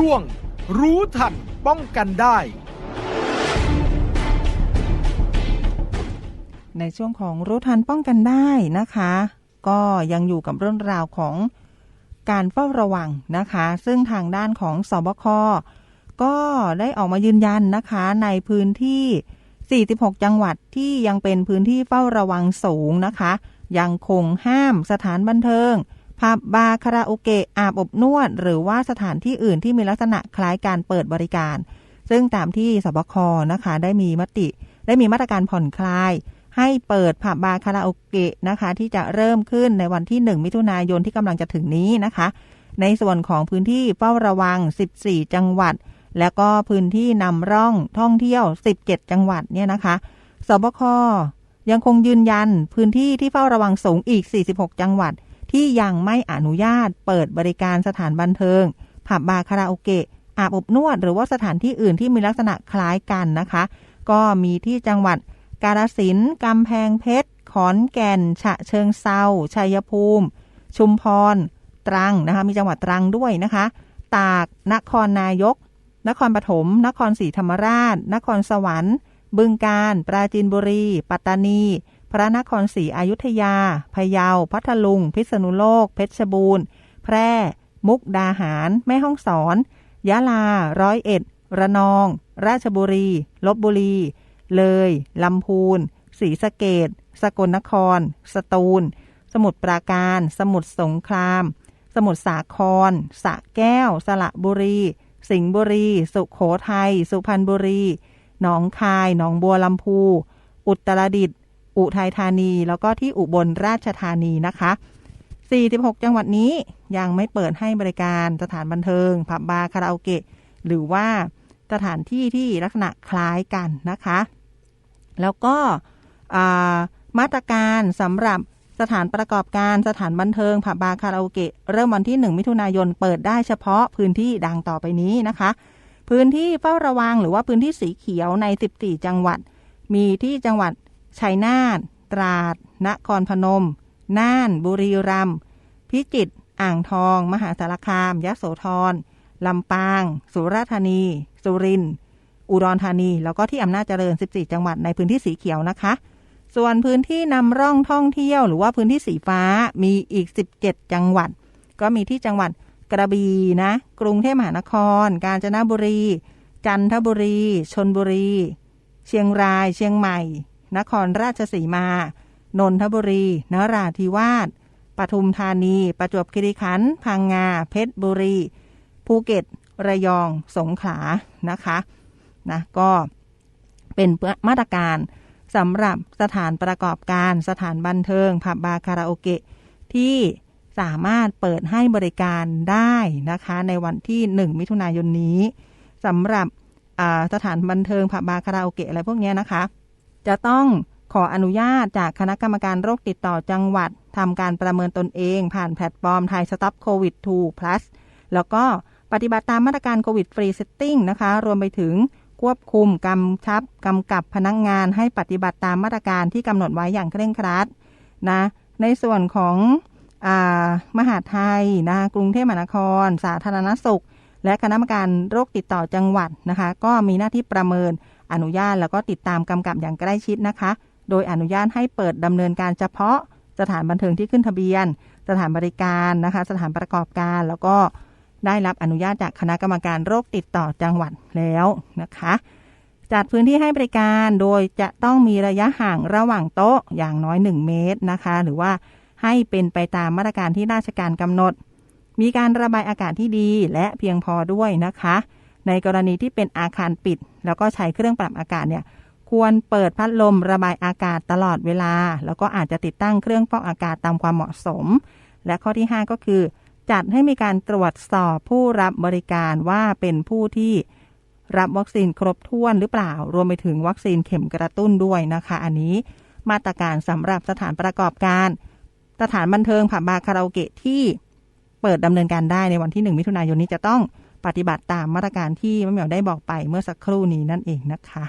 ช่วง รู้ทันป้องกันได้ ในช่วงของรู้ทันป้องกันได้นะคะ ก็ยังอยู่กับเรื่องราวของการเฝ้าระวังนะคะ ซึ่งทางด้านของสบคก็ได้ออกมายืนยันนะคะในพื้นที่ 46 จังหวัดที่ยังเป็นพื้นที่เฝ้าระวังสูงนะคะ ยังคงห้ามสถานบันเทิง ผับบาร์คาราโอเกะอาบอบนวด หรือว่าสถานที่อื่นที่มีลักษณะคล้ายการเปิดบริการ ซึ่งตามที่สบคนะคะ ได้มีมติ ได้มีมาตรการผ่อนคลาย ให้เปิดผับบาร์คาราโอเกะนะคะ ที่จะเริ่มขึ้นในวันที่ 1 มิถุนายนที่กำลังจะถึงนี้นะคะ ในส่วนของพื้นที่เฝ้าระวัง 14 จังหวัด แล้วก็พื้นที่นำร่องท่องเที่ยว 17 จังหวัดเนี่ยนะคะสบคยังคงยืนยันพื้นที่ที่เฝ้าระวังสูงอีก 46 จังหวัด ที่ยังไม่อนุญาตเปิดบริการสถานบันเทิง ผับบาร์คาราโอเกะ อาบอบนวด หรือว่าสถานที่อื่นที่มีลักษณะคล้ายกันนะคะ ก็มีที่จังหวัดกาฬสินธุ์กำแพงเพชร ขอนแก่น ฉะเชิงเซาชัยภูมิ ชุมพร ตรังนะคะ มีจังหวัดตรังด้วยนะคะ ตาก นครนายก นครปฐม นครศรีธรรมราช นครสวรรค์ บึงกาฬ ปราจีนบุรี ปัตตานี พระนครศรีอยุธยา พะเยา พัทลุง พิษณุโลก เพชรบูรณ์ แพร่ มุกดาหาร แม่ฮ่องสอน ยะลา ร้อยเอ็ด ระนอง ราชบุรี ลบบุรี เลย ลำพูน ศรีสะเกดสกลนคร สตูล สมุทรปราการ สมุทรสงคราม สมุทรสาคร สะแก้ว สระบุรี สิงห์บุรี สุขโขทัย สุพรรณบุรี หนองคาย หนองบัวลำพู อุตรดิตถ์ อุทัยธานี แล้วก็ที่อุบลราชธานีนะคะ 46 จังหวัดนี้ยังไม่เปิดให้บริการสถานบันเทิง ผับบาร์คาราโอเกะ หรือว่าสถานที่ที่ลักษณะคล้ายกันนะคะ แล้วก็มาตรการสำหรับสถานประกอบการสถานบันเทิงผับบาร์คาราโอเกะเริ่มวันที่ 1 มิถุนายนเปิดได้เฉพาะพื้นที่ดังต่อไปนี้นะคะ พื้นที่เฝ้าระวังหรือว่าพื้นที่สีเขียวใน 14 จังหวัด มีที่จังหวัด ชัยนาทตราด นครพนม น่าน บุรีรัมย์พิจิตร อ่างทอง มหาสารคาม ยโสธร ลำปาง สุราษฎร์ธานี สุรินทร์ อุดรธานี แล้วก็ที่อำนาจเจริญ 14 จังหวัดในพื้นที่สีเขียวนะคะ ส่วนพื้นที่นำร่องท่องเที่ยว หรือว่าพื้นที่สีฟ้า มีอีก 17 จังหวัด ก็มีที่จังหวัดกระบี่นะ กรุงเทพมหานคร กาญจนบุรี จันทบุรี ชนบุรี เชียงราย เชียงใหม่ นครราชสีมา นนทบุรี นราธิวาส ปทุมธานี ประจวบคีรีขันธ์ พังงา เพชรบุรี ภูเก็ต ระยอง สงขลา นะคะ นะ ก็เป็นมาตรการสำหรับสถานประกอบการ สถานบันเทิง ผับบาร์คาราโอเกะ ที่สามารถเปิดให้บริการได้นะคะ ในวันที่ 1 มิถุนายนนี้สำหรับสถานบันเทิงผับบาร์คาราโอเกะอะไรพวกนี้นะคะ จะต้องขออนุญาตจากคณะกรรมการโรคติดต่อจังหวัดทำการประเมินตนเองผ่านแพลตฟอร์มไทยสต็อปโควิด2 plus แล้วก็ปฏิบัติตามมาตรการโควิดฟรีเซตติ้งนะคะ รวมไปถึงควบคุมกำชับกำกับพนักงงานให้ปฏิบัติตามมาตรการที่กำหนดไว้อย่างเคร่งครัดนะในส่วนของมหาไทยนะกรุงเทพมหานคร สาธารณสุข และคณะกรรมการโรคติดต่อจังหวัดนะคะ ก็มีหน้าที่ประเมิน อนุญาตแล้วก็ติดตามกำกับอย่างใกล้ชิดนะคะ โดยอนุญาตให้เปิดดำเนินการเฉพาะสถานบันเทิงที่ขึ้นทะเบียน สถานบริการนะคะ สถานประกอบการแล้วก็ได้รับอนุญาตจากคณะกรรมการโรคติดต่อจังหวัดแล้วนะคะ จัดพื้นที่ให้บริการโดยจะต้องมีระยะห่างระหว่างโต๊ะอย่างน้อย 1 เมตรนะคะ หรือว่าให้เป็นไปตามมาตรการที่ราชการกำหนด มีการระบายอากาศที่ดีและเพียงพอด้วยนะคะ ในกรณีที่เป็นอาคารปิด แล้วก็ใช้เครื่องปรับอากาศเนี่ยควรเปิดพัดลมระบายอากาศตลอดเวลา แล้วก็อาจจะติดตั้งเครื่องฟอกอากาศตามความเหมาะสม และข้อที่ 5 ก็คือ จัดให้มีการตรวจสอบผู้รับบริการว่าเป็นผู้ที่รับวัคซีนครบถ้วนหรือเปล่า รวมไปถึงวัคซีนเข็มกระตุ้นด้วยนะคะ อันนี้มาตรการสำหรับสถานประกอบการ สถานบันเทิงผับบาร์คาราโอเกะที่เปิดดำเนินการได้ในวันที่ 1 มิถุนายนนี้จะต้อง ปฏิบัติตามมาตรการที่แม่เหมียวได้บอกไปเมื่อสักครู่นี้นั่นเองนะคะ